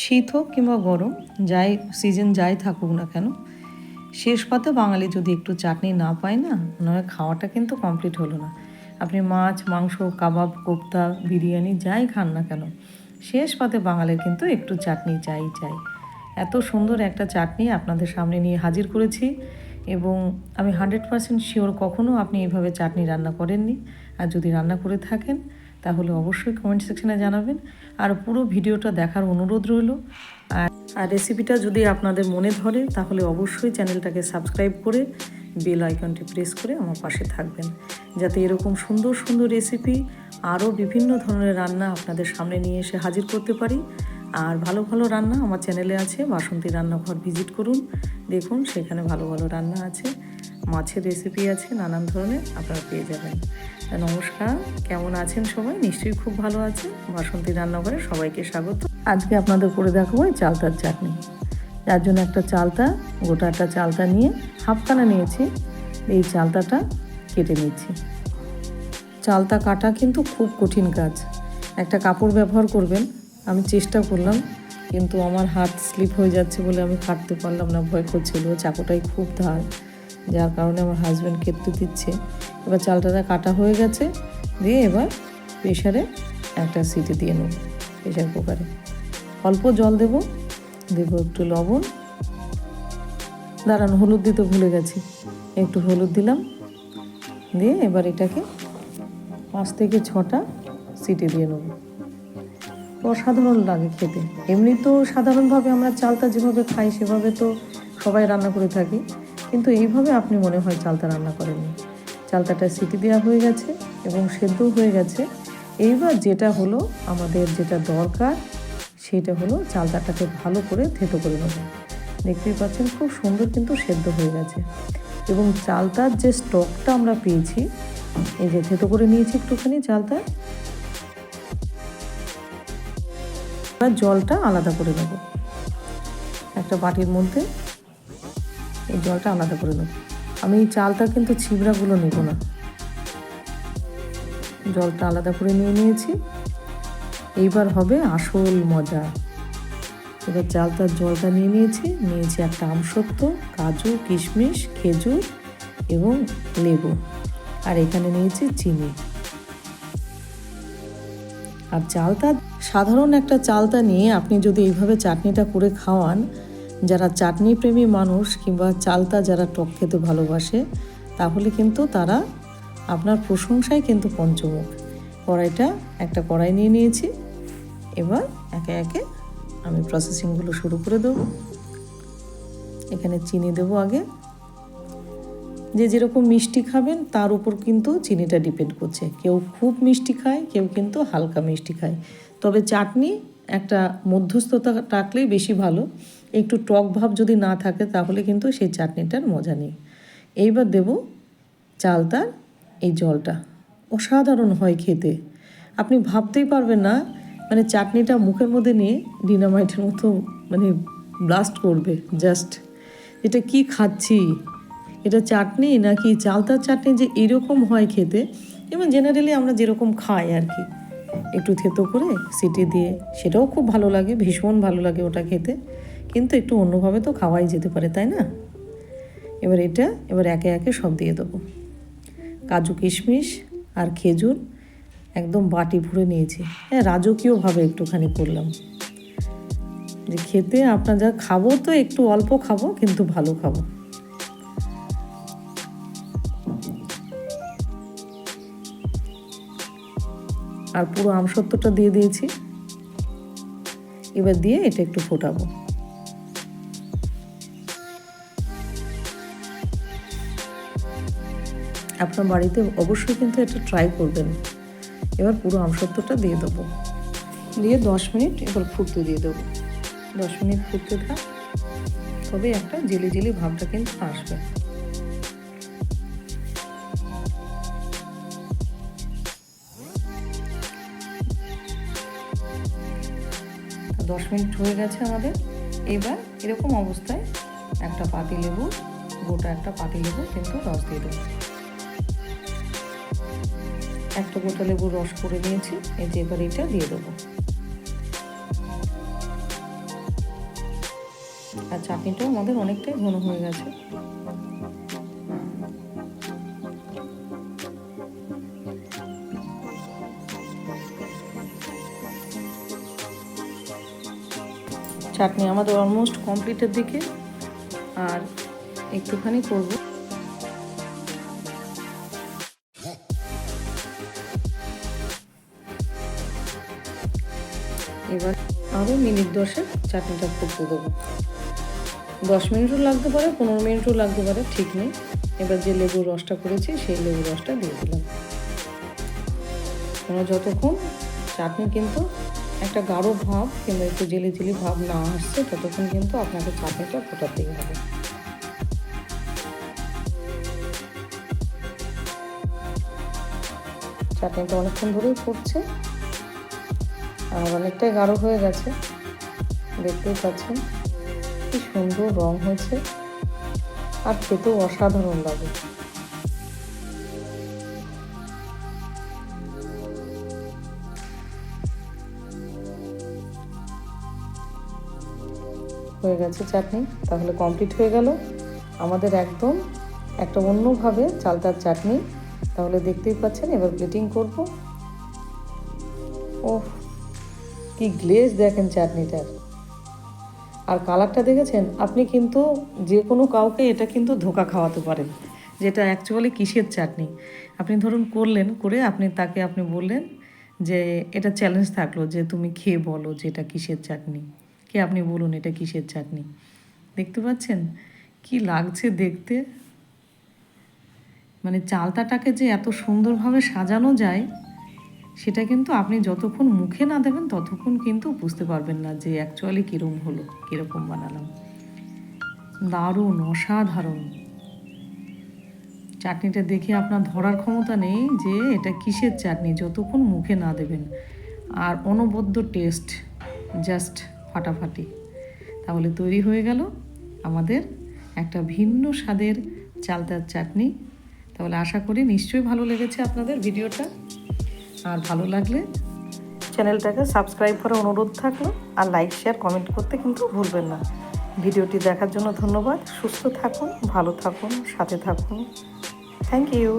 শীত হোক কিংবা গরম, যাই সিজন যাই থাকুক না কেন, শেষ পাতে বাঙালি যদি একটু চাটনি না পায় না হয় খাওয়াটা কিন্তু কমপ্লিট হলো না। আপনি মাছ, মাংস, কাবাব, কোপ্তা, বিরিয়ানি যাই খান না কেন, শেষ পাতে বাঙালির কিন্তু একটু চাটনি চাই চাই। এত সুন্দর একটা চাটনি আপনাদের সামনে নিয়ে হাজির করেছি এবং আমি হান্ড্রেড পারসেন্ট শিওর কখনও আপনি এভাবে চাটনি রান্না করেননি। আর যদি রান্না করে থাকেন তাহলে অবশ্যই কমেন্ট সেকশনে জানাবেন। আর পুরো ভিডিওটা দেখার অনুরোধ রইল। আর আর রেসিপিটা যদি আপনাদের মনে ধরে, তাহলে অবশ্যই চ্যানেলটাকে সাবস্ক্রাইব করে বেল আইকনটি প্রেস করে আমার পাশে থাকবেন। যাতে এরকম সুন্দর সুন্দর রেসিপি আরও বিভিন্ন ধরনের রান্না আপনাদের সামনে নিয়ে এসে হাজির করতে পারি। আর ভালো ভালো রান্না আমার চ্যানেলে আছে, বাসন্তী রান্নাঘর ভিজিট করুন। দেখুন, সেখানে ভালো ভালো রান্না আছে। মাছের রেসিপি আছে, নানান ধরনের আপনারা পেয়ে যাবেন। নমস্কার। কেমন আছেন সবাই? নিশ্চয়ই খুব ভালো আছে বাসন্তী রান্নাঘরে সবাইকে স্বাগত। আজকে আপনাদের করে দেখাবো এই চালতার চাটনি। যার জন্য একটা চালতা, গোটা একটা চালতা নিয়ে হাফখানা নিয়েছি। এই চালতাটা কেটে নিচ্ছি। চালতা কাটা কিন্তু খুব কঠিন কাজ। একটা কাপড় ব্যবহার করবেন, আমি চেষ্টা করলাম, কিন্তু আমার হাত স্লিপ হয়ে যাচ্ছে বলে আমি কাটতে পারলাম না, ভয় করছিল, চাকুটাই খুব ধার। যার কারণে আমার হাজব্যান্ড কেটে দিচ্ছে। এবার চালটাটা কাটা হয়ে গেছে, দিয়ে এবার প্রেশারে একটা সিটি দিয়ে নেব প্রেশার কুকারে অল্প জল দেব, দেবো একটু লবণ। দাঁড়ান, হলুদ দিতে ভুলে গেছি। একটু হলুদ দিলাম, দিয়ে এবার এটাকে পাঁচ থেকে ছটা সিটি দিয়ে নেব। অসাধারণ লাগে খেতে। এমনি তো সাধারণভাবে আমরা চালটা যেভাবে খাই, সেভাবে তো সবাই রান্না করে থাকি। কিন্তু এইভাবে আপনি মনে হয় চালতা রান্না করেননি। চালতাটা সিটি দেওয়া হয়ে গেছে এবং সেদ্ধ হয়ে গেছে। এইবার যেটা হলো আমাদের যেটা দরকার, সেটা হলো চালতাটাকে ভালো করে থেতো করে নেব। দেখতেই পাচ্ছেন খুব সুন্দর কিন্তু সেদ্ধ হয়ে গেছে। এবং চালতার যে স্টকটা আমরা পেয়েছি, এই যে থেতো করে নিয়েছি একটুখানি চালটা। এবার জলটা আলাদা করে নেব। একটা বাটির মধ্যে এই জলটা আলাদা করে নেব আমি এই চালটা কিন্তু ছিবড়াগুলো নেব না। জলটা আলাদা করে নিয়ে নিয়েছি। এইবার হবে আসল মজা। এবার চালটার জলটা নিয়ে নিয়েছি। নিয়েছি একটা আমসত্ব, কাজু, কিশমিশ, খেজুর এবং লেবু। আর এখানে নিয়েছি চিনি। আর চালতা সাধারণ একটা চালতা নিয়ে আপনি যদি এইভাবে চাটনিটা করে খাওয়ান যারা চাটনি প্রেমী মানুষ কিংবা চালতা যারা টক খেতে ভালোবাসে, তাহলে কিন্তু তারা আপনার প্রশংসায় কিন্তু পঞ্চমুখ। কড়াইটা একটা কড়াই নিয়ে নিয়েছি। এবার একে একে আমি প্রসেসিংগুলো শুরু করে দেবো। এখানে চিনি দেবো আগে। যে যেরকম মিষ্টি খাবেন, তার উপর কিন্তু চিনিটা ডিপেন্ড করছে। কেউ খুব মিষ্টি খায়, কেউ কিন্তু হালকা মিষ্টি খায়। তবে চাটনি একটা মধ্যস্থতা রাখলেই বেশি ভালো। একটু টক ভাব যদি না থাকে তাহলে কিন্তু সেই চাটনিটার মজা নেই। এইবার দেব চালতার এই জলটা। অসাধারণ হয় খেতে। আপনি ভাবতেই পারবেন না মানে চাটনিটা মুখের মধ্যে নিয়ে ডিনামাইটের মতো মানে ব্লাস্ট করবে, জাস্ট। এটা কি খাচ্ছি? এটা চাটনি নাকি চালতার চাটনি যে এরকম হয় খেতে? এবং জেনারেলি আমরা যেরকম খাই আর কি। একটু থেতো করে সিটি দিয়ে, সেটাও খুব ভালো লাগে, ভীষণ ভালো লাগে ওটা খেতে। কিন্তু একটু অন্যভাবে তো খাওয়াই যেতে পারে, তাই না? এবার এটা, এবার একে একে সব দিয়ে দেবো। কাজু কিশমিশ আর খেজুর একদম বাটি ভরে নিয়েছি। হ্যাঁ রাজকীয়ভাবে একটুখানি করলাম। যে খেতে আপনার যা খাব তো একটু অল্প খাব, কিন্তু ভালো খাব। আর পুরো আমসত্বটা দিয়ে দিয়েছি। এবার দিয়ে এটা একটু ফোটাবো। আপনার বাড়িতে অবশ্যই কিন্তু এটা ট্রাই করবেন। এবার পুরো আমসত্বটা দিয়ে দেবো। দিয়ে দশ মিনিট এবার ফুটতে দিয়ে দেবো। দশ মিনিট ফুটতে থাক, তবে একটা জেলি জেলি ভাবটা কিন্তু আসবে। দশ মিনিট হয়ে গেছে আমাদের। এবার এরকম অবস্থায় একটা পাতি লেবু, গোটা একটা পাতি লেবু কিন্তু রস দিয়ে দেবো। একটা গোটা লেবুর রস করে নিয়েছি, এই যে এবার এটা দিয়ে দেবো। আর চাটনিটাও আমাদের অনেকটাই ঘন হয়ে গেছে। চাটনি আমাদের অলমোস্ট কমপ্লিটের দিকে। আর একটুখানি করব। এবার আরও মিনিট দশেক চাটনিটা ফুটতে দেবো দশ মিনিটও লাগতে পারে, পনেরো মিনিটও লাগতে পারে, ঠিক নেই। এবার যে লেবুর রসটা করেছি, সেই লেবুর রসটা দিয়ে দিলাম। যতক্ষণ চাটনি কিন্তু একটা গাঢ় ভাব কিংবা একটু জেলি জেলি ভাব না আসছে, ততক্ষণ কিন্তু আপনাকে চাটনিটা ফোটাতেই হবে। চাটনিটা অনেকক্ষণ ধরেই ফুটছে। আর অনেকটাই গাঢ় হয়ে গেছে। দেখতেই পাচ্ছেন কি সুন্দর রং হয়েছে। আর খেতেও অসাধারণ লাগে। হয়ে গেছে চাটনি, তাহলে কমপ্লিট হয়ে গেল। আমাদের একদম একটা অন্যভাবে চালতার চাটনি। তাহলে দেখতেই পাচ্ছেন, এবার প্লেটিং করব। ও কি গ্লেজ দেখেন চাটনিটার। আর কালারটা দেখেছেন? আপনি কিন্তু যে কোনো কাউকে এটা কিন্তু ধোকা খাওয়াতে পারেন, যেটা অ্যাকচুয়ালি কিসের চাটনি? আপনি ধরুন করলেন, করে আপনি তাকে আপনি বললেন যে, এটা চ্যালেঞ্জ থাকল যে তুমি খেয়ে বলো যে এটা কিসের চাটনি? কে আপনি বলুন, এটা কিসের চাটনি? দেখতে পাচ্ছেন? কি লাগছে দেখতে? মানে চালতাটাকে যে এত সুন্দরভাবে সাজানো যায়, সেটা কিন্তু আপনি যতক্ষণ মুখে না দেবেন, ততক্ষণ কিন্তু বুঝতে পারবেন না যে অ্যাকচুয়ালি কীরকম হলো, কীরকম বানালাম। দারুণ, অসাধারণ। চাটনিটা দেখে আপনার ধরার ক্ষমতা নেই যে এটা কিসের চাটনি, যতক্ষণ মুখে না দেবেন। আর অনবদ্য টেস্ট জাস্ট ফাটাফাটি। তাহলে তৈরি হয়ে গেল আমাদের একটা ভিন্ন স্বাদের চালতার চাটনি। তাহলে আশা করি নিশ্চয়ই ভালো লেগেছে আপনাদের ভিডিওটা। আর ভালো লাগলে চ্যানেলটাকে সাবস্ক্রাইব করার অনুরোধ থাকল আর লাইক, শেয়ার, কমেন্ট করতে কিন্তু ভুলবেন না। ভিডিওটি দেখার জন্য ধন্যবাদ। সুস্থ থাকুন, ভালো থাকুন, সাথে থাকুন। Thank you.